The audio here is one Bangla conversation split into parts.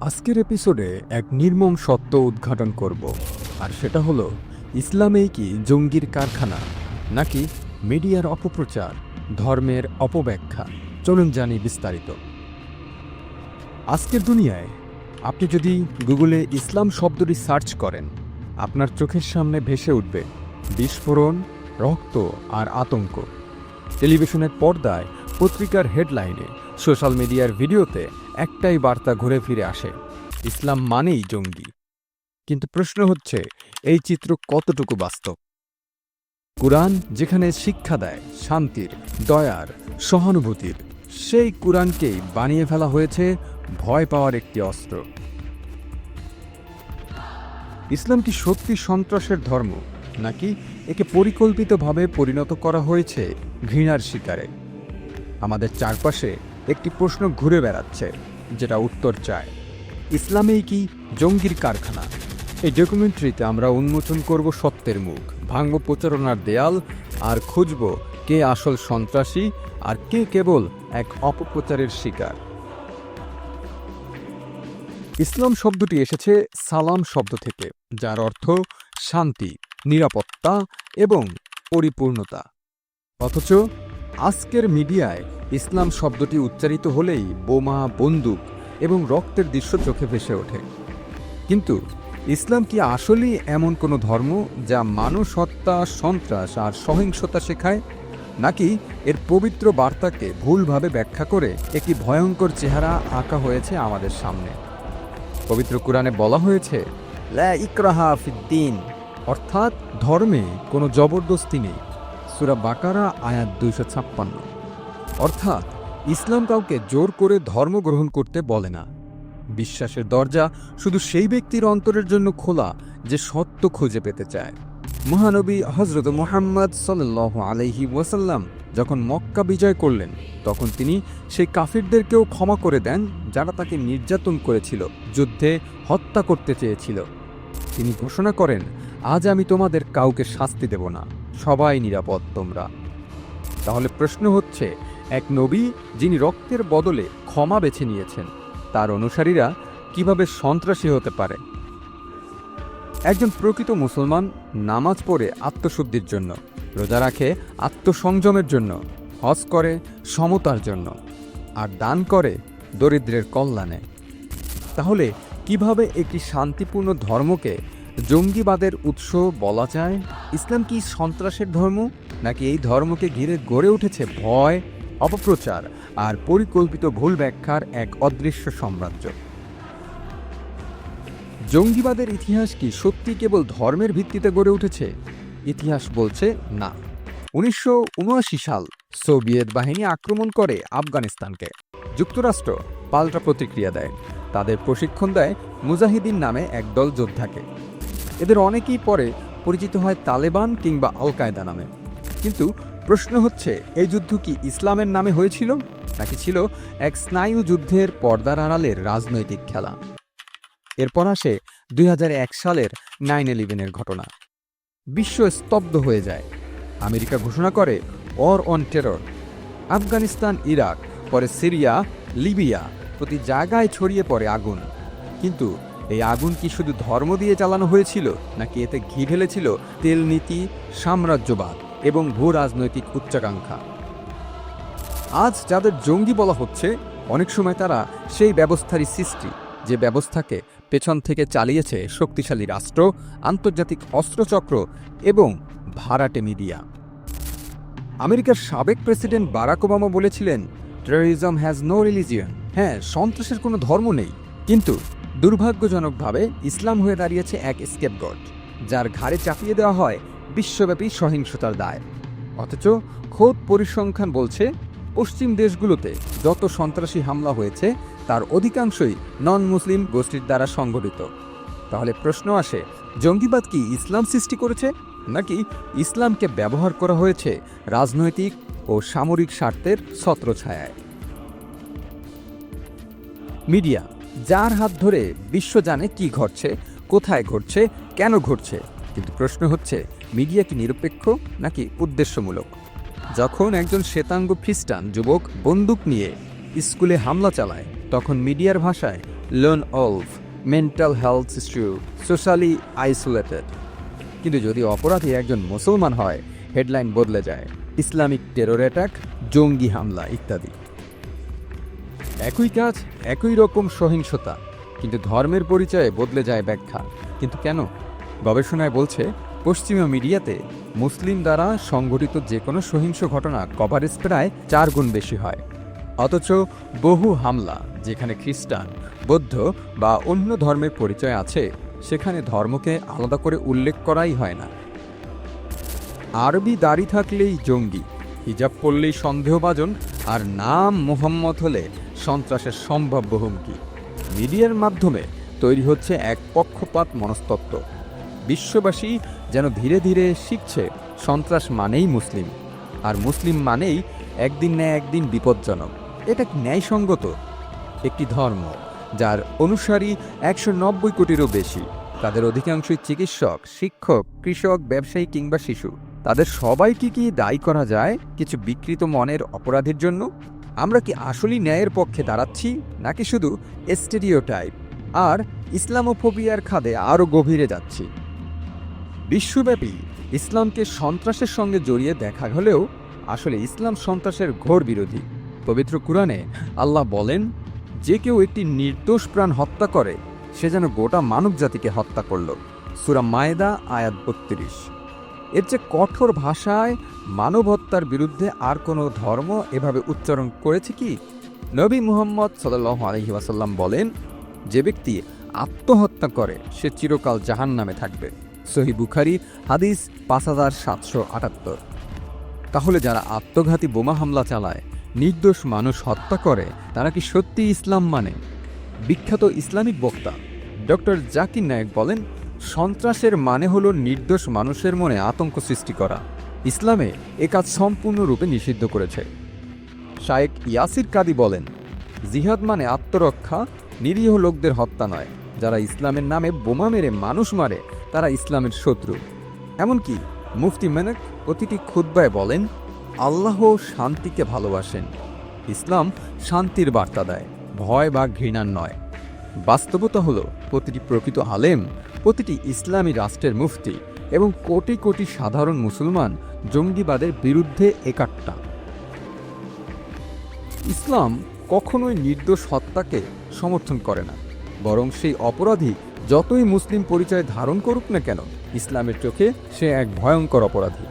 আজকের এপিসোডে এক নির্মম সত্য উদ্ঘাটন করব। আর সেটা হলো, ইসলামেই কি জঙ্গির কারখানা, নাকি মিডিয়ার অপপ্রচার, ধর্মের অপব্যাখ্যা? চলুন জানি বিস্তারিত। আজকের দুনিয়ায় আপনি যদি গুগলে ইসলাম শব্দটি সার্চ করেন, আপনার চোখের সামনে ভেসে উঠবে বিস্ফোরণ, রক্ত আর আতঙ্ক। টেলিভিশনের পর্দায় পত্রিকার হেডলাইনে সোশ্যাল মিডিয়ার ভিডিওতে একটাই বার্তা ঘুরে ফিরে আসে, ইসলাম মানেই জঙ্গি। কিন্তু প্রশ্ন হচ্ছে, এই চিত্র কতটুকু বাস্তব? কুরআন যেখানে শিক্ষা দেয়, শান্তির, দয়ার, সহানুভূতির, সেই কুরআনকেই বানিয়ে ফেলা হয়েছে ভয় পাওয়ার একটি অস্ত্র। ইসলাম কি সত্যি সন্ত্রাসের ধর্ম, নাকি একে পরিকল্পিতভাবে পরিণত করা হয়েছে ঘৃণার শিকারে? আমাদের চারপাশে একটি প্রশ্ন ঘুরে বেড়াচ্ছে, যেটা উত্তর চায়, ইসলামেই কি জঙ্গির কারখানা? এই ডকুমেন্টারিতে আমরা উন্মোচন করব সত্যের মুখ, ভাঙব প্রচারণার দেয়াল, আর খুঁজব কে আসল সন্ত্রাসী আর কে কেবল এক অপপ্রচারের শিকার। ইসলাম শব্দটি এসেছে সালাম শব্দ থেকে, যার অর্থ শান্তি, নিরাপত্তা এবং পরিপূর্ণতা। অথচ আজকের মিডিয়ায় ইসলাম শব্দটি উচ্চারিত হলেই বোমা, বন্দুক এবং রক্তের দৃশ্য চোখে ভেসে ওঠে। কিন্তু ইসলাম কি আসলেই এমন কোনো ধর্ম যা মানুষ হত্যা সন্ত্রাস আর সহিংসতা শেখায়? নাকি এর পবিত্র বার্তাকে ভুলভাবে ব্যাখ্যা করে একটি ভয়ঙ্কর চেহারা আঁকা হয়েছে আমাদের সামনে? পবিত্র কোরআনে বলা হয়েছে অর্থাৎ ধর্মে কোনো জবরদস্তি নেই। সুরা বাকারা আয়াত দুইশো ছাপ্পান্ন। অর্থাৎ ইসলাম কাউকে জোর করে ধর্ম গ্রহণ করতে বলে না। বিশ্বাসের দরজা শুধু সেই ব্যক্তির অন্তরের জন্য খোলা যে সত্য খুঁজে পেতে চায়। মহানবী হজরত মোহাম্মদ সাল্লাহ আলহি ওয়াসাল্লাম যখন মক্কা বিজয় করলেন, তখন তিনি সেই কাফিরদেরকেও ক্ষমা করে দেন যারা তাকে নির্যাতন করেছিল, যুদ্ধে হত্যা করতে চেয়েছিল। তিনি ঘোষণা করেন, আজ আমি তোমাদের কাউকে শাস্তি দেব না, সবাই নিরাপদ তোমরা। তাহলে প্রশ্ন হচ্ছে এক নবী যিনি রক্তের বদলে ক্ষমা বেছে নিয়েছেন। তার অনুসারীরা কীভাবে সন্ত্রাসী হতে পারে? একজন প্রকৃত মুসলমান নামাজ পড়ে আত্মশুদ্ধির জন্য, রোজা রাখে আত্মসংযমের জন্য, হজ করে সমতার জন্য, আর দান করে দরিদ্রের কল্যাণে। তাহলে কীভাবে একটি শান্তিপূর্ণ ধর্মকে জঙ্গিবাদের উৎস বলা যায়? ইসলাম কি সন্ত্রাসের ধর্ম, নাকি এই ধর্মকে ঘিরে গড়ে উঠেছে ভয় অপপ্রচার আর পরিকল্পিত ভুল ব্যাখ্যার এক অদৃশ্য সাম্রাজ্য। জঙ্গিবাদের ইতিহাস কি সত্যি কেবল ধর্মের ভিত্তিতে গড়ে উঠেছে? ইতিহাস বলছে না। উনিশশো সাল সোভিয়েত বাহিনী আক্রমণ করে আফগানিস্তানকে। যুক্তরাষ্ট্র পাল্টা প্রতিক্রিয়া দেয়। তাদের প্রশিক্ষণ দেয় মুজাহিদিন নামে একদল যোদ্ধাকে। এদের অনেকেই পরে পরিচিত হয় তালেবান কিংবা আল কায়দা নামে। কিন্তু প্রশ্ন হচ্ছে, এই যুদ্ধ কি ইসলামের নামে হয়েছিল? নাকি ছিল এক স্নায়ু যুদ্ধের পর্দার আড়ালের রাজনৈতিক খেলা? এরপর আসে দুই হাজার এক সালের নাইন ইলেভেনের ঘটনা। বিশ্ব স্তব্ধ হয়ে যায়। আমেরিকা ঘোষণা করে war on terror Afghanistan, Iraq, পরে সিরিয়া, লিবিয়া প্রতি জায়গায় ছড়িয়ে পড়ে আগুন। কিন্তু এই আগুন কি শুধু ধর্ম দিয়ে চালানো হয়েছিল, নাকি এতে ঘি ঢেলেছিল তেল নীতি সাম্রাজ্যবাদ? এবং ভূ রাজনৈতিক উচ্চাকাঙ্ক্ষা। আজ যাদের জঙ্গি বলা হচ্ছে, অনেক সময় তারা সেই ব্যবস্থারই সৃষ্টি, যে ব্যবস্থাকে পেছন থেকে চালিয়েছে শক্তিশালী রাষ্ট্র, আন্তর্জাতিক অস্ত্রচক্র এবং ভাড়াটে মিডিয়া। আমেরিকার সাবেক প্রেসিডেন্ট বারাক ওবামা বলেছিলেন টেরোরিজম হ্যাজ নো রিলিজিয়ন হ্যাঁ সন্ত্রাসের কোনো ধর্ম নেই। কিন্তু দুর্ভাগ্যজনকভাবে ইসলাম হয়ে দাঁড়িয়েছে এক স্কেপগট যার ঘাড়ে চাপিয়ে দেওয়া হয় বিশ্বব্যাপী সহিংসতার দায়। অথচ খোদ পরিসংখ্যান বলছে, পশ্চিম দেশগুলোতে যত সন্ত্রাসী হামলা হয়েছে, তার অধিকাংশই নন মুসলিম গোষ্ঠীর দ্বারা সংগঠিত তাহলে প্রশ্ন আসে, জঙ্গিবাদ কি ইসলাম সৃষ্টি করেছে, নাকি ইসলামকে ব্যবহার করা হয়েছে রাজনৈতিক ও সামরিক স্বার্থের ছত্রছায়ায়? মিডিয়া, যার হাত ধরে বিশ্ব জানে কি ঘটছে, কোথায় ঘটছে, কেন ঘটছে? কিন্তু প্রশ্ন হচ্ছে মিডিয়া কি নিরপেক্ষ নাকি উদ্দেশ্যমূলক? যখন একজন শ্বেতাঙ্গ খ্রিস্টান যুবক বন্দুক নিয়ে স্কুলে হামলা চালায়, তখন মিডিয়ার ভাষায় lone wolf mental health issue socially isolated কিন্তু যদি অপরাধী একজন মুসলমান হয় হেডলাইন বদলে যায়, ইসলামিক টেরর অ্যাটাক জঙ্গি হামলা ইত্যাদি। একই কাজ, একই রকম সহিংসতা, কিন্তু ধর্মের পরিচয়ে বদলে যায় ব্যাখ্যা। কিন্তু কেন? গবেষণায় বলছে পশ্চিমা মিডিয়াতে মুসলিম দ্বারা সংঘটিত যে কোনো সহিংস ঘটনা কভারেজ প্রায় চার গুণ বেশি হয়। অথচ বহু হামলা, যেখানে খ্রিস্টান, বৌদ্ধ বা অন্য ধর্মের পরিচয় আছে, সেখানে ধর্মকে আলাদা করে উল্লেখ করাই হয় না। আরবি দাড়ি থাকলেই জঙ্গি, হিজাব পড়লেই সন্দেহভাজন, আর নাম মোহাম্মদ হলে সন্ত্রাসের সম্ভাব্য হুমকি মিডিয়ার মাধ্যমে তৈরি হচ্ছে এক পক্ষপাত মনস্তত্ত্ব। বিশ্ববাসী যেন ধীরে ধীরে শিখছে, সন্ত্রাস মানেই মুসলিম। আর মুসলিম মানেই একদিন না একদিন বিপজ্জনক। এটা ন্যায়সঙ্গত? একটি ধর্ম, যার অনুসারী একশো নব্বই কোটিরও বেশি। তাদের অধিকাংশই চিকিৎসক, শিক্ষক, কৃষক, ব্যবসায়ী কিংবা শিশু। তাদের সবাইকে কি দায়ী করা যায় কিছু বিকৃত মনের অপরাধের জন্য? আমরা কি আসলেই ন্যায়ের পক্ষে দাঁড়াচ্ছি, নাকি শুধু এস্টেরিওটাইপ আর ইসলামোফোবিয়ার খাদে আরও গভীরে যাচ্ছি। বিশ্বব্যাপী ইসলামকে সন্ত্রাসের সঙ্গে জড়িয়ে দেখা হলেও আসলে ইসলাম সন্ত্রাসের ঘোর বিরোধী। পবিত্র কুরআনে আল্লাহ বলেন, যে কেউ একটি নির্দোষ প্রাণ হত্যা করে, সে যেন গোটা মানব জাতিকে হত্যা করল। সুরা মায়েদা, আয়াত বত্রিশ। এর যে কঠোর ভাষায় মানব হত্যার বিরুদ্ধে আর কোনো ধর্ম এভাবে উচ্চারণ করেছে কি? নবী মুহাম্মদ সাল্লাহ আলহি ওয়াসাল্লাম বলেন, যে ব্যক্তি আত্মহত্যা করে, সে চিরকাল জাহান নামে থাকবে। সহি বুখারি, হাদিস পাঁচ হাজার সাতশো আটাত্তর। তাহলে যারা আত্মঘাতী বোমা হামলা চালায়, নির্দোষ মানুষ হত্যা করে, তারা কি সত্যি ইসলাম মানে? বিখ্যাত ইসলামিক বক্তা ডক্টর জাকির নায়েক বলেন, সন্ত্রাসের মানে হলো নির্দোষ মানুষের মনে আতঙ্ক সৃষ্টি করা। ইসলামে এ কাজ সম্পূর্ণরূপে নিষিদ্ধ করেছে। শায়েক ইয়াসির কাদি বলেন, জিহাদ মানে আত্মরক্ষা, নিরীহ লোকদের হত্যা নয়। যারা ইসলামের নামে বোমা মেরে মানুষ মারে তারা ইসলামের শত্রু। এমনকি মুফতি মেনক প্রতিটি খুদ্বায় বলেন, আল্লাহ শান্তিকে ভালোবাসেন। ইসলাম শান্তির বার্তা দেয়, ভয় বা ঘৃণার নয়। বাস্তবতা হলো, প্রতিটি প্রকৃত আলেম, প্রতিটি ইসলামী রাষ্ট্রের মুফতি এবং কোটি কোটি সাধারণ মুসলমান জঙ্গিবাদের বিরুদ্ধে একাট্টা। ইসলাম কখনোই নির্দোষ হত্যাকে সমর্থন করে না, বরং সেই অপরাধী যতই মুসলিম পরিচয় ধারণ করুক না কেন, ইসলামের চোখে সে এক ভয়ঙ্কর অপরাধী।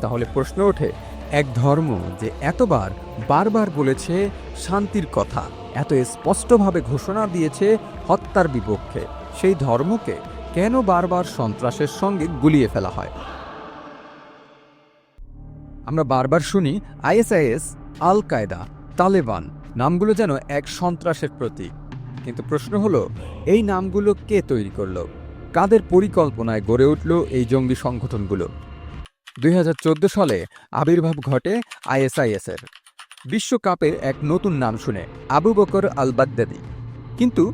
তাহলে প্রশ্ন ওঠে, এক ধর্ম যে এতবার বারবার বলেছে শান্তির কথা, এত স্পষ্টভাবে ঘোষণা দিয়েছে হত্যার বিপক্ষে, সেই ধর্মকে কেন বারবার সন্ত্রাসের সঙ্গে গুলিয়ে ফেলা হয়? আমরা বারবার শুনি, আইএসআইএস আল কায়দা তালেবান, নামগুলো যেন এক সন্ত্রাসের প্রতীক। কিন্তু প্রশ্ন হলো, এই নামগুলো কে তৈরি করল? কাদের পরিকল্পনায় গড়ে উঠল এই জঙ্গি সংগঠনগুলো? দুই হাজার চোদ্দ সালে আবির্ভাব ঘটে আইএসআইএসের। বিশ্বকাপের এক নতুন নাম শুনে আবু বকর আল বাগদাদি কিন্তু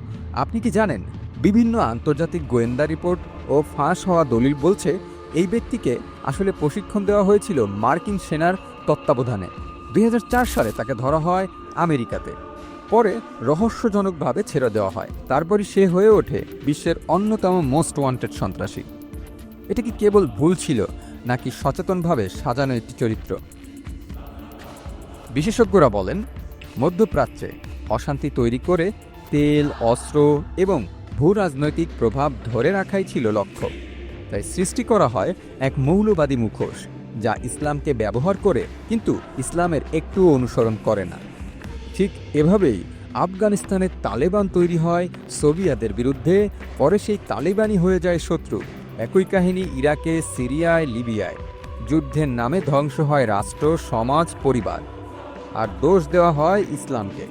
আপনি কি জানেন, বিভিন্ন আন্তর্জাতিক গোয়েন্দা রিপোর্ট ও ফাঁস হওয়া দলিল বলছে, এই ব্যক্তিকে আসলে প্রশিক্ষণ দেওয়া হয়েছিল মার্কিন সেনার তত্ত্বাবধানে। দুই হাজার চার সালে তাকে ধরা হয় আমেরিকাতে। পরে রহস্যজনকভাবে ছেড়ে দেওয়া হয়। তারপরই সে হয়ে ওঠে বিশ্বের অন্যতম মোস্ট ওয়ান্টেড সন্ত্রাসী। এটা কি কেবল ভুল ছিল, নাকি সচেতনভাবে সাজানো একটি চরিত্র? বিশেষজ্ঞরা বলেন, মধ্যপ্রাচ্যে অশান্তি তৈরি করে তেল, অস্ত্র এবং ভূ রাজনৈতিক প্রভাব ধরে রাখাই ছিল লক্ষ্য। তাই সৃষ্টি করা হয় এক মৌলবাদী মুখোশ, যা ইসলামকে ব্যবহার করে, কিন্তু ইসলামের একটুও অনুসরণ করে না। ঠিক এভাবেই আফগানিস্তানের তালেবান তৈরি হয় সোভিয়েতের বিরুদ্ধে, পরে সেই তালেবানই হয়ে যায় শত্রু। একই কাহিনী ইরাকে, সিরিয়ায়, লিবিয়ায়। যুদ্ধের নামে ধ্বংস হয় রাষ্ট্র, সমাজ, পরিবার। আর দোষ দেওয়া হয় ইসলামকে।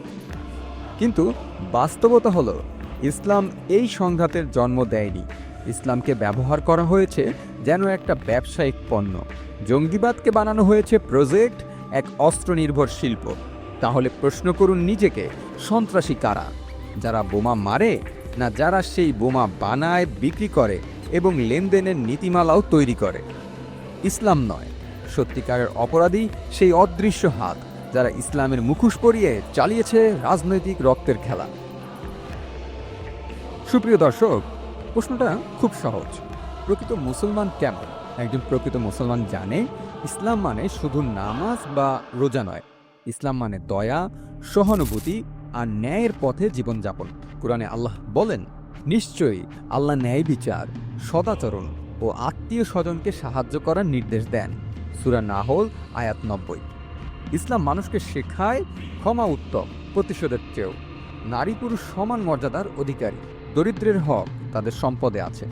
কিন্তু বাস্তবতা হলো, ইসলাম এই সংঘাতের জন্ম দেয়নি। ইসলামকে ব্যবহার করা হয়েছে যেন একটা ব্যবসায়িক পণ্য। জঙ্গিবাদকে বানানো হয়েছে প্রজেক্ট, এক অস্ত্রনির্ভর শিল্প। তাহলে প্রশ্ন করুন নিজেকে, সন্ত্রাসী কারা? যারা বোমা মারে না যারা সেই বোমা বানায়, বিক্রি করে এবং লেনদেনের নীতিমালাও তৈরি করে? ইসলাম নয়। সত্যিকারের অপরাধী সেই অদৃশ্য হাত যারা ইসলামের মুখোশ পরিয়ে চালিয়েছে রাজনৈতিক রক্তের খেলা। সুপ্রিয় দর্শক, প্রশ্নটা খুব সহজ। প্রকৃত মুসলমান কেমন? একজন প্রকৃত মুসলমান জানে ইসলাম মানে শুধু নামাজ বা রোজা নয়। ইসলাম মানে দয়া, সহানুভূতি আর ন্যায়ের পথে জীবনযাপন। কোরআনে আল্লাহ বলেন, নিশ্চয়ই আল্লাহ ন্যায় বিচার, সদাচরণ ও আত্মীয় স্বজনকে সাহায্য করার নির্দেশ দেন। সুরা নাহল, আয়াত নব্বই। ইসলাম মানুষকে শেখায় ক্ষমা উত্তম, প্রতিশোধের চেয়েও। নারী পুরুষ সমান মর্যাদার অধিকারী, দরিদ্রের হক তাদের সম্পদে আছে।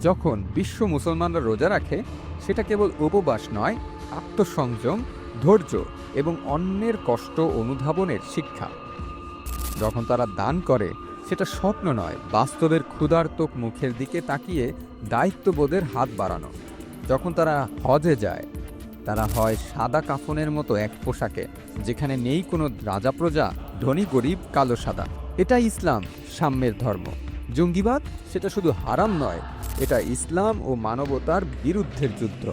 যখন বিশ্ব মুসলমানরা রোজা রাখে, সেটা কেবল উপবাস নয়, আত্মসংযম ধৈর্য এবং অন্যের কষ্ট অনুধাবনের শিক্ষা। যখন তারা দান করে, সেটা স্বপ্ন নয়, বাস্তবের ক্ষুধার্তক মুখের দিকে তাকিয়ে দায়িত্ববোধের হাত বাড়ানো। যখন তারা হজে যায়, তারা হয় সাদা কাফনের মতো এক পোশাকে, যেখানে নেই কোনো রাজা প্রজা, ধনী গরিব, কালো সাদা। এটা ইসলাম, সাম্যের ধর্ম। জঙ্গিবাদ সেটা শুধু হারাম নয়, এটা ইসলাম ও মানবতার বিরুদ্ধের যুদ্ধ।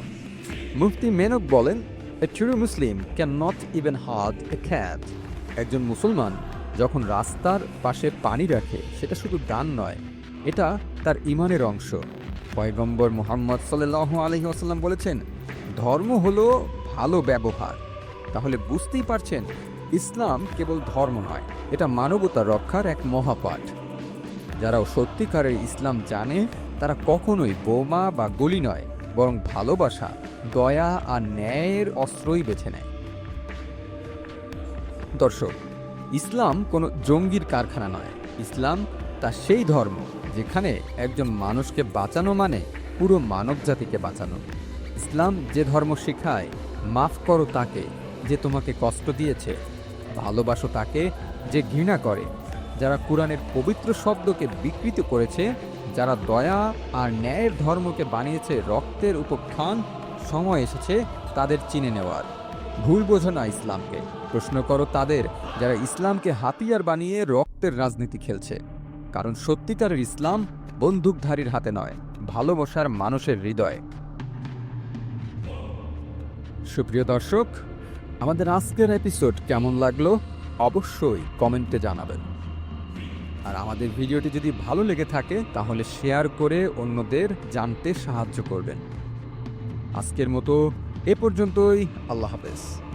মুফতি মেনক বলেন true Muslim can not even hurt a cat একজন মুসলমান যখন রাস্তার পাশে পানি রাখে, সেটা শুধু দান নয়, এটা তার ইমানের অংশ। পয়গম্বর মোহাম্মদ সাল্লাহ আলহি আসাল্লাম বলেছেন, ধর্ম হলো ভালো ব্যবহার। তাহলে বুঝতেই পারছেন, ইসলাম কেবল ধর্ম নয়, এটা মানবতা রক্ষার এক মহাপাঠ। যারা সত্যিকারের ইসলাম জানে, তারা কখনোই বোমা বা গুলি নয়। বরং ভালোবাসা, দয়া আর ন্যায়ের অস্ত্রই বেছে নেয়। দর্শক, ইসলাম কোনো জঙ্গির কারখানা নয়। ইসলাম তা সেই ধর্ম যেখানে একজন মানুষকে বাঁচানো মানে পুরো মানবজাতিকে বাঁচানো। ইসলাম যে ধর্ম শেখায়, মাফ করো তাকে যে তোমাকে কষ্ট দিয়েছে, ভালোবাসো তাকে যে ঘৃণা করে, যারা কোরআনের পবিত্র শব্দকে বিকৃত করেছে যারা দয়া আর ন্যায়ের ধর্মকে বানিয়েছে রক্তের উপখ্যান, সময় এসেছে তাদের চিনে নেওয়ার। ভুল বোঝো না ইসলামকে। প্রশ্ন করো তাদের যারা ইসলামকে হাতিয়ার বানিয়ে রক্তের রাজনীতি খেলছে। কারণ সত্যিকারের ইসলাম বন্দুকধারীর হাতে নয়, ভালোবাসার মানুষের হৃদয়। সুপ্রিয় দর্শক, আমাদের আজকের এপিসোড কেমন লাগল? অবশ্যই কমেন্টে জানাবেন। আর আমাদের ভিডিওটি যদি ভালো লেগে থাকে, তাহলে শেয়ার করে অন্যদের জানতে সাহায্য করবেন। আজকের মতো এ পর্যন্তই, আল্লাহ হাফেজ।